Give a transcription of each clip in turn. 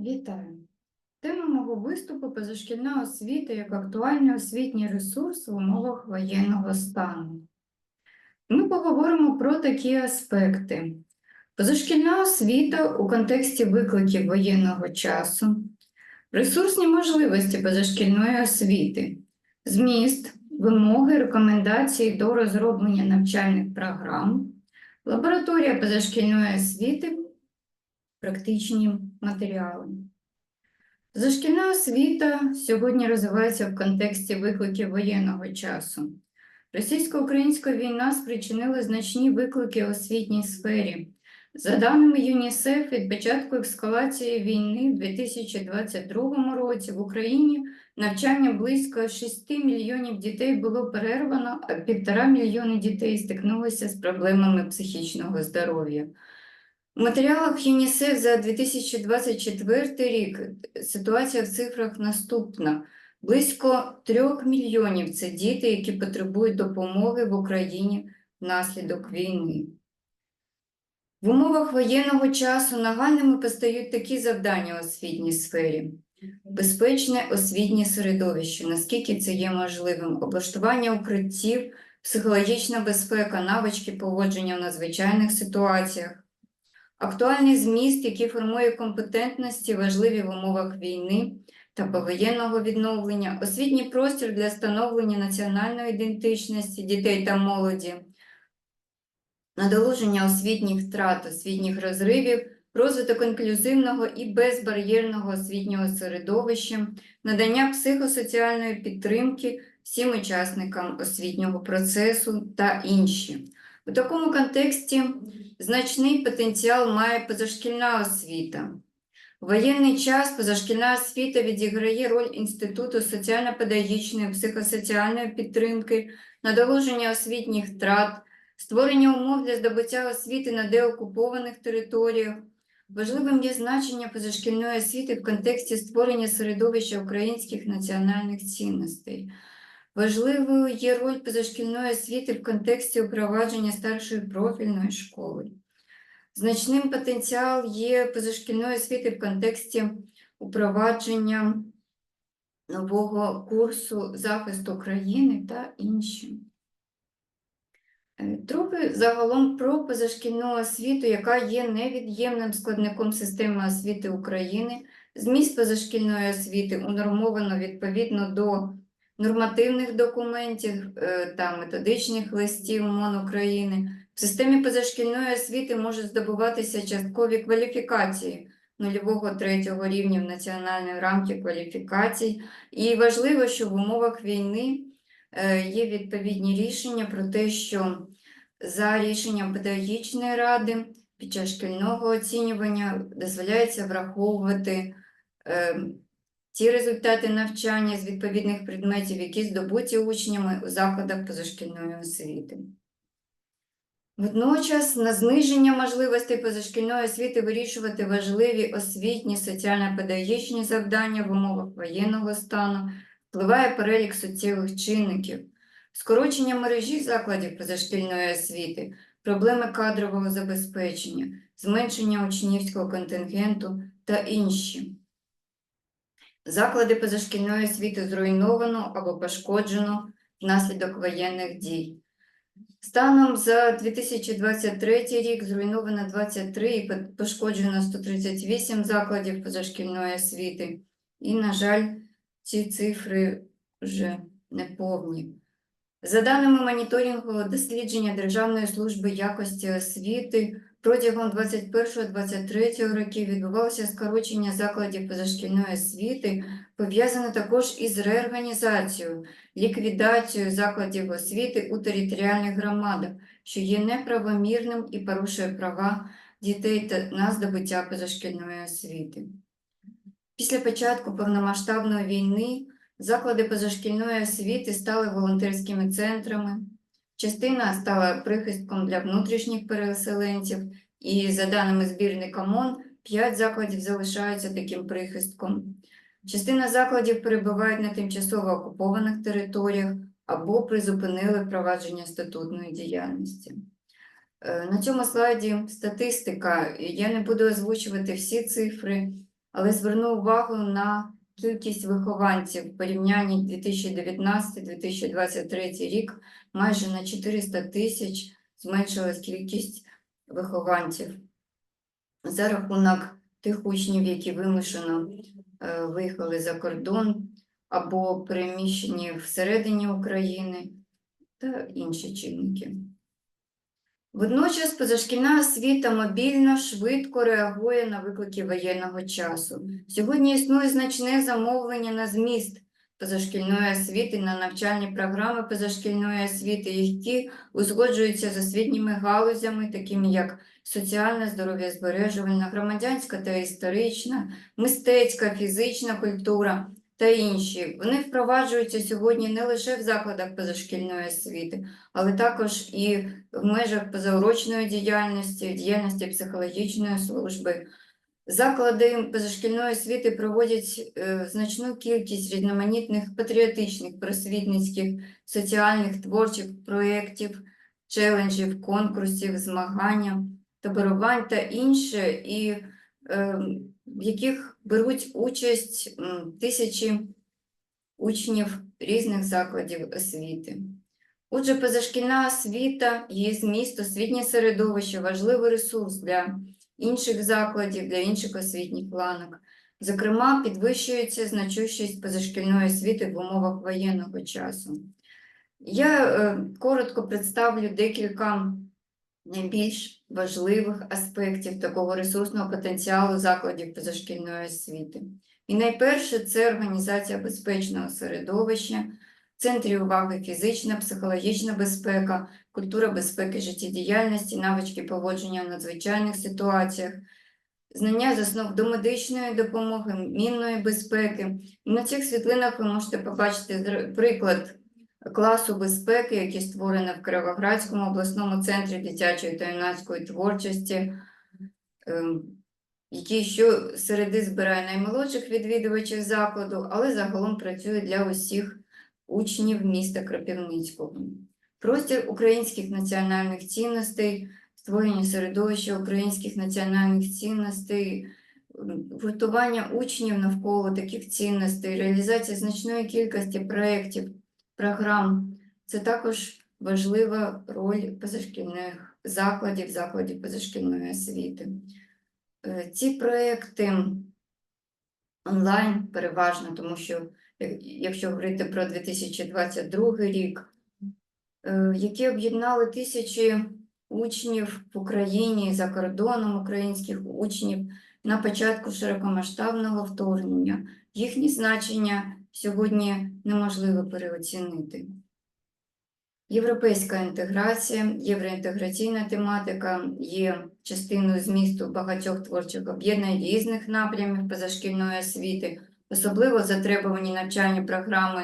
Вітаю! Тема мого виступу позашкільна освіта як актуальний освітній ресурс в умовах воєнного стану. Ми поговоримо про такі аспекти. Позашкільна освіта у контексті викликів воєнного часу, ресурсні можливості позашкільної освіти, зміст, вимоги, рекомендації до розроблення навчальних програм, лабораторія позашкільної освіти, практичні матеріали. Зашкільна освіта сьогодні розвивається в контексті викликів воєнного часу. Російсько-українська війна спричинила значні виклики освітній сфері. За даними ЮНІСЕФ, від початку ескалації війни в 2022 році в Україні навчання близько 6 мільйонів дітей було перервано, а півтора мільйони дітей стикнулися з проблемами психічного здоров'я. У матеріалах ЮНІСЕФ за 2024 рік ситуація в цифрах наступна. Близько трьох мільйонів це діти, які потребують допомоги в Україні внаслідок війни. В умовах воєнного часу нагальними постають такі завдання у освітній сфері. Безпечне освітнє середовище, наскільки це є можливим, облаштування укриттів, психологічна безпека, навички поводження в надзвичайних ситуаціях, Актуальний зміст, який формує компетентності, важливі в умовах війни та повоєнного відновлення, освітній простір для становлення національної ідентичності дітей та молоді, надолуження освітніх втрат, освітніх розривів, розвиток інклюзивного і безбар'єрного освітнього середовища, надання психосоціальної підтримки всім учасникам освітнього процесу та інші. У такому контексті значний потенціал має позашкільна освіта. У воєнний час позашкільна освіта відіграє роль Інституту соціально-педагогічної психосоціальної підтримки, надолуження освітніх втрат, створення умов для здобуття освіти на деокупованих територіях. Важливим є значення позашкільної освіти в контексті створення середовища українських національних цінностей. Важливою є роль позашкільної освіти в контексті впровадження старшої профільної школи. Значним потенціал є позашкільної освіти в контексті впровадження нового курсу захисту країни та інші. Е, Трохи загалом про позашкільну освіту, яка є невід'ємним складником системи освіти України. Зміст позашкільної освіти унормовано відповідно до нормативних документів е, та методичних листів МОН України. В системі позашкільної освіти можуть здобуватися часткові кваліфікації нульового третього рівня в національної рамки кваліфікацій. І важливо, що в умовах війни е, є відповідні рішення про те, що за рішенням педагогічної ради під час шкільного оцінювання дозволяється враховувати е, ті результати навчання з відповідних предметів, які здобуті учнями у закладах позашкільної освіти. Водночас на зниження можливостей позашкільної освіти вирішувати важливі освітні, соціально-педагогічні завдання в умовах воєнного стану впливає перелік суттєвих чинників, скорочення мережі закладів позашкільної освіти, проблеми кадрового забезпечення, зменшення учнівського контингенту та інші. Заклади позашкільної освіти зруйновано або пошкоджено внаслідок воєнних дій. Станом за 2023 рік зруйновано 23 і по- пошкоджено 138 закладів позашкільної освіти. І, на жаль, ці цифри вже не повні. За даними моніторингового дослідження Державної служби якості освіти, протягом 21-23 років відбувалося скорочення закладів позашкільної освіти, пов'язане також із реорганізацією, ліквідацією закладів освіти у територіальних громадах, що є неправомірним і порушує права дітей та на здобуття позашкільної освіти. Після початку повномасштабної війни заклади позашкільної освіти стали волонтерськими центрами, частина стала прихистком для внутрішніх переселенців, і за даними збірника МОН, 5 закладів залишаються таким прихистком. Частина закладів перебувають на тимчасово окупованих територіях або призупинили впровадження статутної діяльності. Е, На цьому слайді статистика. Я не буду озвучувати всі цифри, але зверну увагу на кількість вихованців в порівнянні 2019-2023 рік майже на 400 тисяч зменшилась кількість вихованців за рахунок тих учнів, які вимушено е, виїхали за кордон або переміщені всередині України та інші чинники. Водночас позашкільна освіта мобільно, швидко реагує на виклики воєнного часу. Сьогодні існує значне замовлення на зміст позашкільної освіти, на навчальні програми позашкільної освіти, які узгоджуються з освітніми галузями, такими як соціальна, здоров'я збережувальна, громадянська та історична, мистецька, фізична культура та інші. Вони впроваджуються сьогодні не лише в закладах позашкільної освіти, але також і в межах позаурочної діяльності, діяльності психологічної служби. Заклади позашкільної освіти проводять е, значну кількість різноманітних патріотичних, просвітницьких, соціальних, творчих проєктів, челенджів, конкурсів, змагання, таборувань та інше, і е, в яких беруть участь тисячі учнів різних закладів освіти. Отже, позашкільна освіта, її зміст, освітнє середовище важливий ресурс для інших закладів, для інших освітніх планок. Зокрема, підвищується значущість позашкільної освіти в умовах воєнного часу. Я е, коротко представлю декілька найбільш важливих аспектів такого ресурсного потенціалу закладів позашкільної освіти. І найперше це організація безпечного середовища, в центрі уваги фізична, психологічна безпека, культура безпеки життєдіяльності, навички поводження в надзвичайних ситуаціях, знання з основ домедичної допомоги, мінної безпеки. На цих світлинах ви можете побачити приклад класу безпеки, який створений в Кировоградському обласному центрі дитячої та юнацької творчості, ем, який щосереди збирає наймолодших відвідувачів закладу, але загалом працює для усіх учнів міста Кропивницького. Простір українських національних цінностей, створення середовища українських національних цінностей, м, гуртування учнів навколо таких цінностей, реалізація значної кількості проєктів, програм. Це також важлива роль позашкільних закладів, закладів позашкільної освіти. Е, Ці проекти онлайн переважно, тому що якщо говорити про 2022 рік, е, які об'єднали тисячі учнів в Україні за кордоном українських учнів на початку широкомасштабного вторгнення. Їхнє значення сьогодні неможливо переоцінити. Європейська інтеграція, євроінтеграційна тематика є частиною змісту багатьох творчих об'єднань різних напрямів позашкільної освіти, особливо затребувані навчальні програми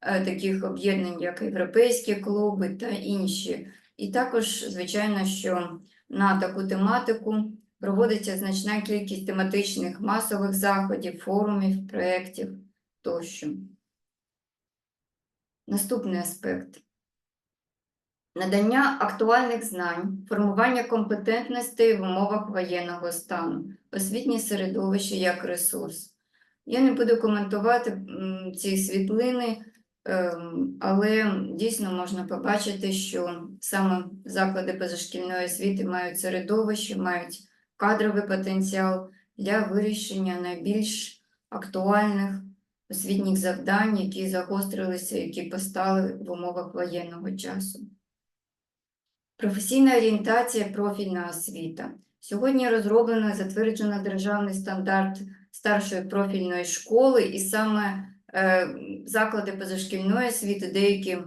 е, таких об'єднань, як європейські клуби та інші. І також, звичайно, що на таку тематику проводиться значна кількість тематичних масових заходів, форумів, проєктів тощо. Наступний аспект. Надання актуальних знань, формування компетентностей в умовах воєнного стану, освітнє середовище як ресурс. Я не буду коментувати ці світлини, ем, але дійсно можна побачити, що саме заклади позашкільної освіти мають середовище, мають кадровий потенціал для вирішення найбільш актуальних освітніх завдань, які загострилися, які постали в умовах воєнного часу. Професійна орієнтація, профільна освіта. Сьогодні розроблено і затверджено державний стандарт старшої профільної школи, і саме е, заклади позашкільної освіти, деякі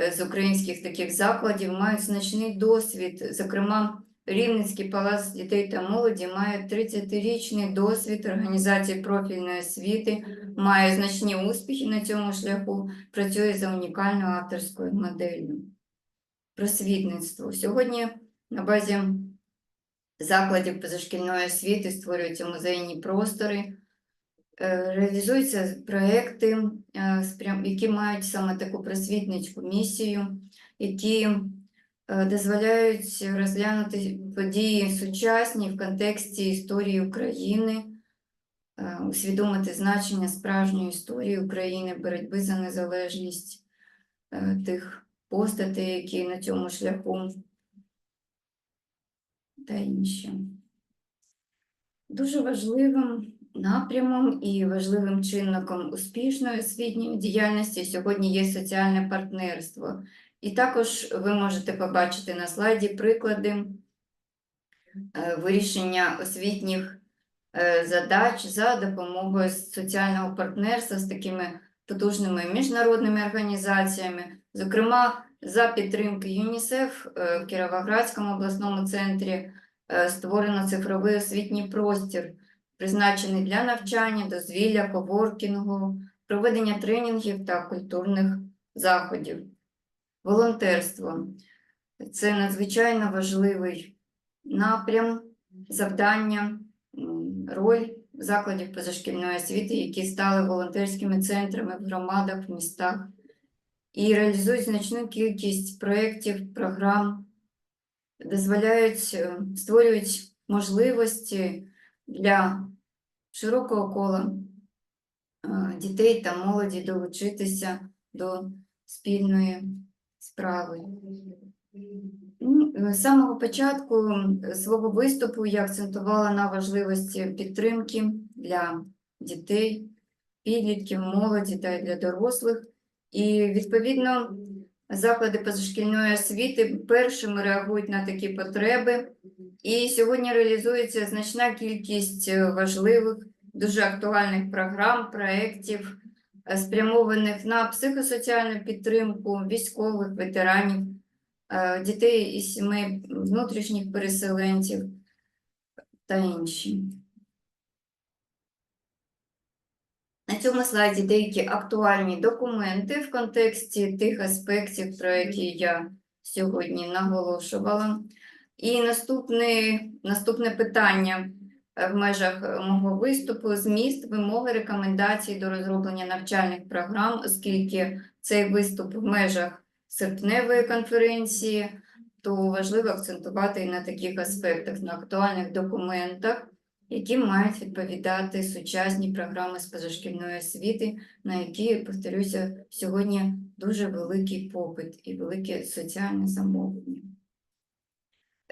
е, з українських таких закладів мають значний досвід. Зокрема, Рівненський палац дітей та молоді має 30-річний досвід організації профільної освіти, має значні успіхи на цьому шляху, працює за унікальною авторською моделлю. Просвітництво. Сьогодні на базі закладів позашкільної освіти створюються музейні простори, е, реалізуються проекти, е, які мають саме таку просвітницьку місію, які дозволяють розглянути події сучасні в контексті історії України, е, усвідомити значення справжньої історії України, боротьби за незалежність е, тих постатей, які на цьому шляху та інші. Дуже важливим напрямом і важливим чинником успішної освітньої діяльності сьогодні є соціальне партнерство. І також ви можете побачити на слайді приклади е, вирішення освітніх е, задач за допомогою соціального партнерства з такими потужними міжнародними організаціями, зокрема за підтримки ЮНІСЕФ е, в Кіровоградському обласному центрі створено цифровий освітній простір, призначений для навчання, дозвілля, коворкінгу, проведення тренінгів та культурних заходів. Волонтерство. Це надзвичайно важливий напрям, завдання, роль закладів позашкільної освіти, які стали волонтерськими центрами в громадах, в містах і реалізують значну кількість проєктів, програм, дозволяють, е, створюють можливості для широкого кола е, дітей та молоді долучитися до спільної справи. Ну, З самого початку свого виступу я акцентувала на важливості підтримки для дітей, підлітків, молоді та для дорослих. І відповідно заклади позашкільної освіти першими реагують на такі потреби. І сьогодні реалізується значна кількість е, важливих, дуже актуальних програм, проєктів, е, спрямованих на психосоціальну підтримку військових, ветеранів, е, дітей із сімей внутрішніх переселенців та інші. На цьому слайді деякі актуальні документи в контексті тих аспектів, про які я сьогодні наголошувала. І наступне, наступне питання е, в межах е, мого виступу зміст, вимоги, рекомендації до розроблення навчальних програм, оскільки цей виступ в межах серпневої конференції, то важливо акцентувати і на таких аспектах, на актуальних документах, які мають відповідати сучасні програми з позашкільної освіти, на які, повторюся, сьогодні дуже великий попит і велике соціальне замовлення.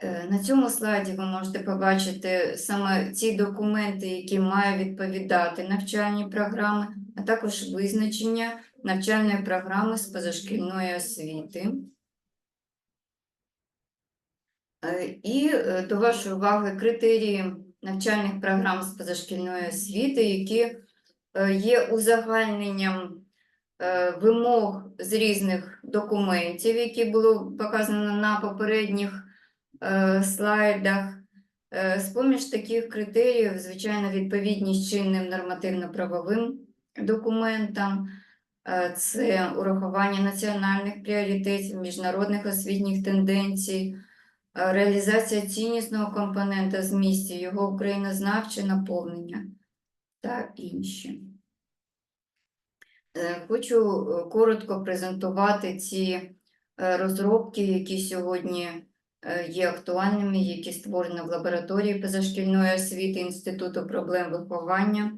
Е, На цьому слайді ви можете побачити саме ті документи, які мають відповідати навчальні програми, а також визначення навчальної програми з позашкільної освіти. Е, І е, до вашої уваги критерії навчальних програм з позашкільної освіти, які є узагальненням вимог з різних документів, які було показано на попередніх слайдах. Е, З-поміж таких критеріїв, звичайно, відповідність чинним нормативно-правовим документам, е, це урахування національних пріоритетів, міжнародних освітніх тенденцій, е, реалізація ціннісного компонента змістів, його українознавче наповнення та інші. Е, Хочу е, коротко презентувати ці е, розробки, які сьогодні е, є актуальними, які створені в лабораторії позашкільної освіти Інституту проблем виховання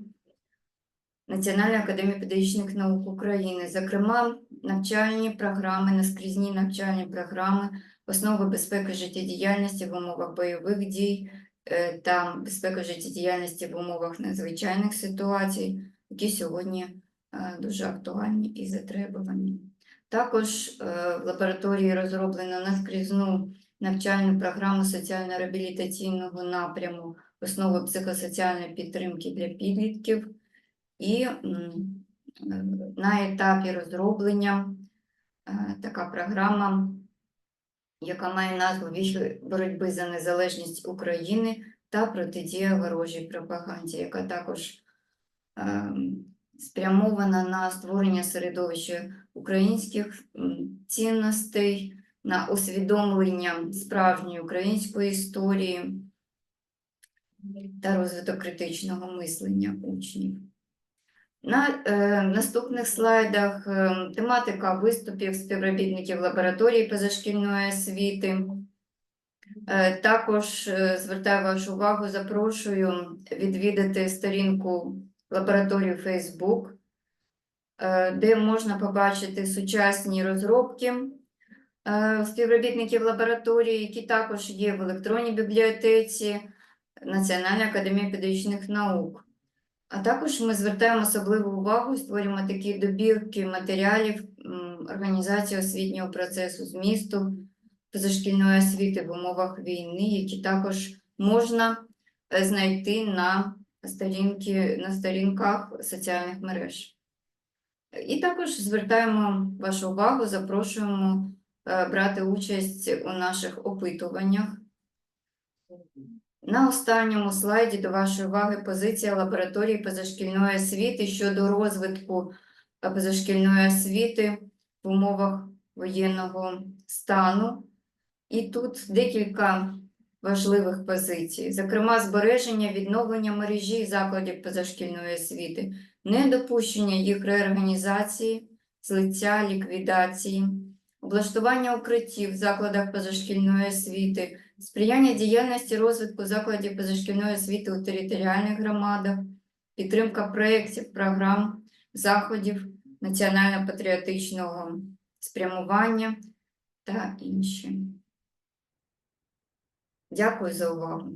Національної академії педагогічних наук України, зокрема, навчальні програми, наскрізні навчальні програми, основи безпеки життєдіяльності в умовах бойових дій е, та безпеки життєдіяльності в умовах надзвичайних ситуацій, які сьогодні е, дуже актуальні і затребувані. Також е, в лабораторії розроблено наскрізну навчальну програму соціально-реабілітаційного напряму основи психосоціальної підтримки для підлітків. І е, на етапі розроблення е, така програма, яка має назву «Віхи боротьби за незалежність України та протидія ворожій пропаганді, яка також ем, спрямована на створення середовища українських цінностей, на усвідомлення справжньої української історії та розвиток критичного мислення учнів. На е, наступних слайдах е, тематика виступів співробітників лабораторії позашкільної освіти, Е, Також е, звертаю вашу увагу, запрошую відвідати сторінку лабораторії Facebook, е, де можна побачити сучасні розробки співробітників лабораторії, які також є в електронній бібліотеці Національної академії педагогічних наук. А також ми звертаємо особливу увагу, створюємо такі добірки матеріалів організації освітнього процесу змісту позашкільної освіти в умовах війни, які також можна е, знайти на сторінки, на сторінках соціальних мереж. І також звертаємо вашу увагу, запрошуємо е, брати участь у наших опитуваннях. На останньому слайді до вашої уваги позиція лабораторії позашкільної освіти щодо розвитку е, позашкільної освіти в умовах воєнного стану. І тут декілька важливих позицій, зокрема, збереження відновлення мережі закладів позашкільної освіти, недопущення їх реорганізації, злиття, ліквідації, облаштування укриттів в закладах позашкільної освіти, сприяння діяльності розвитку закладів позашкільної освіти у територіальних громадах, підтримка проєктів, програм, заходів національно-патріотичного спрямування та інші. Дякую за увагу.